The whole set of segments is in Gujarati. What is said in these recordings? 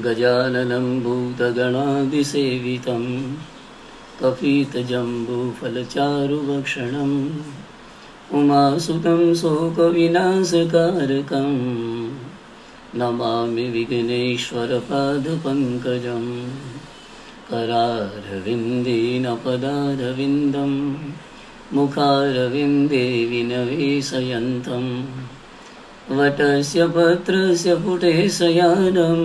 गजाननं भूतगणादिसेवितं कपितजम्बूफलचारुभक्षणम् उमासुतं शोकविनाशकारकं नमामि विघ्नेश्वरपादपङ्कजं करारविन्देन पदारविन्दं मुखारविन्दे विनवेशयन्तं वटस्य पत्रस्य पुटे शयानं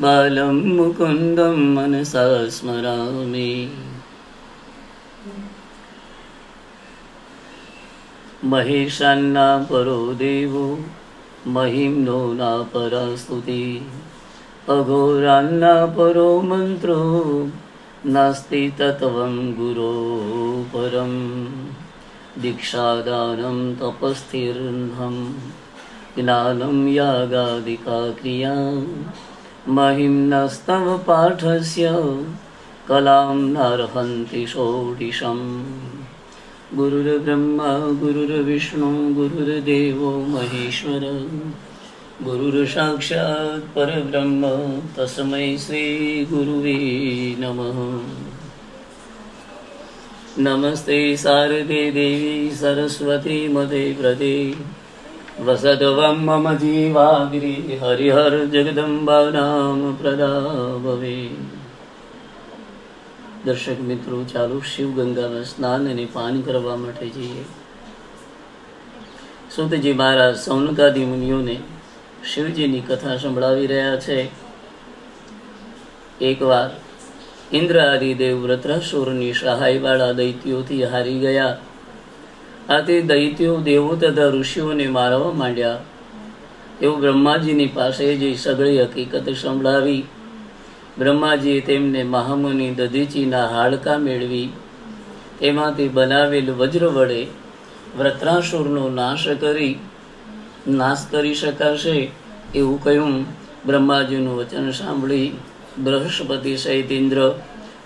बालं मुकुन्दं मनसा स्मरामि महेशान्ना परो देवो महिम्नो नापरा स्तुति अघोरान्ना परो मन्त्रो नास्ति तत्त्वं गुरो परं दीक्षादानं तपस्थिर्हं ज्ञानं यागादिका क्रिया महिम्नस्तव पाठस्य कलां नार्हन्ति षोडिशम् गुरुर्ब्रह्मा गुरुर्विष्णु गुरुर्देवो महेश्वर गुरुर्साक्षात् परब्रह्म तस्मै श्रीगुरुवे नमः नमस्ते शारदे देवी सरस्वती मदे व्रते વસદવમ મમ જીવાગરી હરિહર જગદંબા નામ પ્રદાભવે દર્શક મિત્રો ચાલુ શિવગંગામાં સ્નાન અને પાન કરવા માટે જઈએ સુતજી મહારાજ સૌનકાદી મુનિઓને શિવજીની કથા સંભળાવી રહ્યા છે એકવાર ઇન્દ્ર આદિદેવ વ્રત્રાસુરની સહાયવાળા દૈત્યોથી હારી ગયા આથી દૈત્યો, દેવો તથા ઋષિઓને મારવા માંડ્યા. એવું બ્રહ્માજીની પાસે જઈ સગળી હકીકત સંભળાવી. બ્રહ્માજીએ તેમને મહામુનિ દધીચીના હાડકા મેળવી. તેમાંથી બનાવેલ વજ્ર વડે વ્રત્રાસુરનો નાશ કરી નાશ કરી શકાશે એવું કહ્યું. બ્રહ્માજીનું વચન સાંભળી બૃહસ્પતિ સહિત ઇન્દ્ર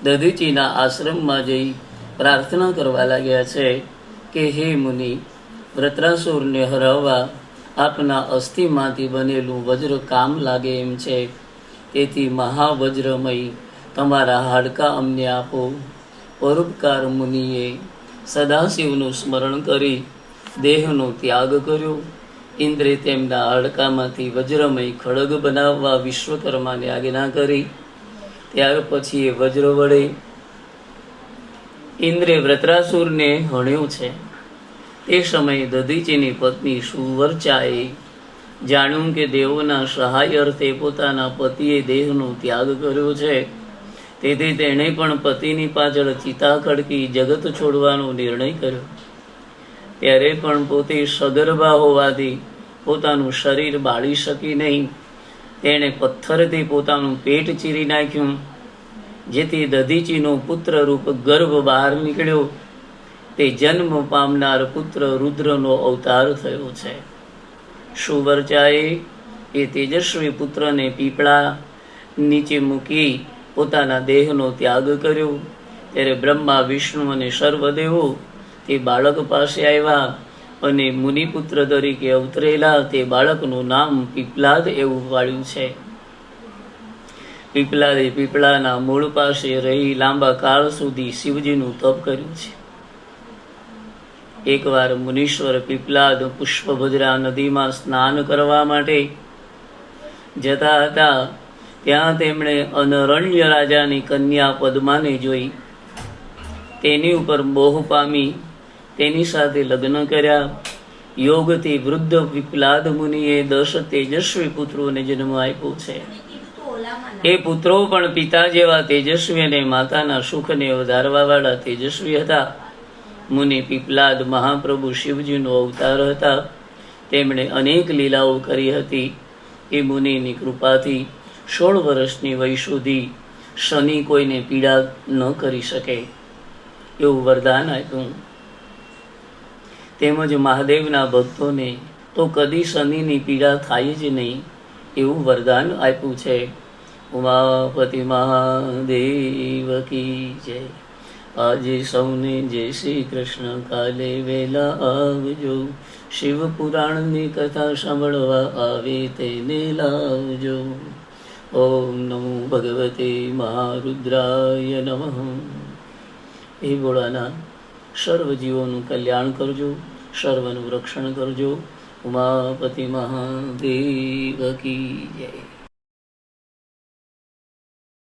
દધીચીના આશ્રમમાં જઈ પ્રાર્થના કરવા લાગ્યા છે. કે હે મુનિ વ્રત્રાસુરને હરાવવા આપના અસ્થિમાંથી બનેલું વજ્ર કામ લાગે એમ છે. તેથી મહાવજ્રમય, તમારા હાડકા અમને આપો. પરોપકાર મુનિએ સદાશિવનું સ્મરણ કરી દેહનો ત્યાગ કર્યો. ઇન્દ્રે તેમના હાડકામાંથી વજ્રમય ખડગ બનાવવા વિશ્વકર્માને આજ્ઞા કરી. ત્યાર પછી એ વજ્ર વડે ઇન્દ્રે વ્રત્રાસુરને હણ્યું છે. એ સમયે દધીચીની પત્ની સુવર્ચાએ જાણ્યું કે દેવોના સહાય અર્થે પોતાના પતિએ દેહનો ત્યાગ કર્યો છે. તેથી તેણે પણ પતિની પાછળ ચિતા ખડકી જગત છોડવાનો નિર્ણય કર્યો. ત્યારે પણ પોતે સગર્ભા હોવાથી પોતાનું શરીર બાળી શકી નહીં. તેણે પથ્થરથી પોતાનું પેટ ચીરી નાખ્યું. જેથી દધીચીનો પુત્ર રૂપ ગર્ભ બહાર નીકળ્યો. તે જન્મ પામનાર પુત્ર રુદ્રનો અવતાર થયો છે. સુવર્ચાએ એ તેજસ્વી પુત્રને પીપળા નીચે મૂકી પોતાના દેહનો ત્યાગ કર્યો. ત્યારે બ્રહ્મા, વિષ્ણુ અને સર્વદેવો તે બાળક પાસે આવ્યા અને મુનિપુત્ર તરીકે અવતરેલા તે બાળકનું નામ પીપલાદ એવું પાડ્યું છે. પીપલાદે પીપળાના મૂળ પાસે રહી લાંબા કાળ સુધી શિવજીનું તપ કર્યું છે. એકવાર મુનીશ્વર પીપલાદ પુષ્પભદ્રા નદીમાં સ્નાન કરવા માટે જતા હતા, ત્યાં તેમણે અનરણ્ય રાજાની કન્યા પદ્માને જોઈ. તેની ઉપર મોહ પામી, તેની સાથે લગ્ન કર્યા. યોગથી વૃદ્ધ પીપલાદ મુનિએ દસ તેજસ્વી પુત્રોને જન્મ આપ્યો છે. એ પુત્રો પણ પિતા જેવા તેજસ્વી અને માતાના સુખને વધારવા વાળા તેજસ્વી હતા. મુનિ પીપલાદ મહાપ્રભુ શિવજીનો અવતાર હતા. તેમણે અનેક લીલાઓ કરી હતી. એ મુનિની કૃપાથી સોળ વર્ષની વય સુધી શનિ કોઈને પીડા ન કરી શકે. એવું વરદાન આપ્યું. તેમજ મહાદેવના ભક્તોને તો કદી શનિની પીડા થાય જ નહીં એવું વરદાન આપ્યું છે. ઉમાપતિ મહાદેવ કી જય આજે સૌને જય શ્રી કૃષ્ણ કાલે વેલા આવજો શિવ પુરાણની કથા સાંભળવા આવે તેને લાવજો ઓમ નમો ભગવતે મહારુદ્રાય નમઃ એ બોળાના સર્વ જીવોનું કલ્યાણ કરજો સર્વનું રક્ષણ કરજો ઉમાપતિ મહાદેવ કી જય